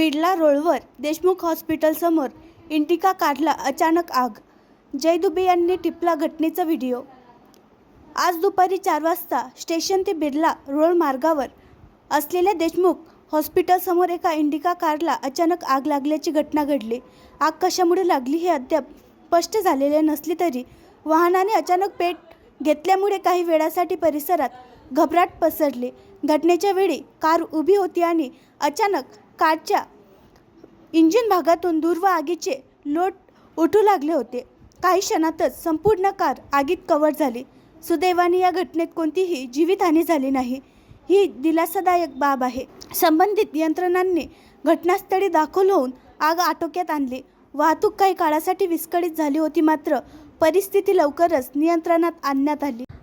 बिडला रोडवर देशमुख हॉस्पिटलसमोर इंडिका कारला अचानक आग. जय दुबे यांनी टिपला घटनेचा व्हिडिओ आज दुपारी चार वाजता स्टेशन ते बिर्ला रोड मार्गावर असलेल्या देशमुख हॉस्पिटलसमोर एका इंडिका कारला अचानक आग लागल्याची घटना घडली. आग कशामुळे लागली हे अद्याप स्पष्ट झालेले नसले तरी वाहनाने अचानक पेट घेतल्यामुळे काही वेळासाठी परिसरात घबराट पसरली. घटनेच्या वेळी कार उभी होती आणि अचानक कारच्या इंजिन भागातून दूर व आगीचे लोट उठू लागले होते. काही क्षणातच संपूर्ण कार आगीत कव्हर झाली. सुदैवाने या घटनेत कोणतीही जीवितहानी झाली नाही. ही दिलासादायक बाब आहे. संबंधित यंत्रणांनी घटनास्थळी दाखल होऊन आग आटोक्यात आणली. वाहतूक काही काळासाठी विस्कळीत झाली होती मात्र परिस्थिती लवकरच नियंत्रणात आणण्यात आली.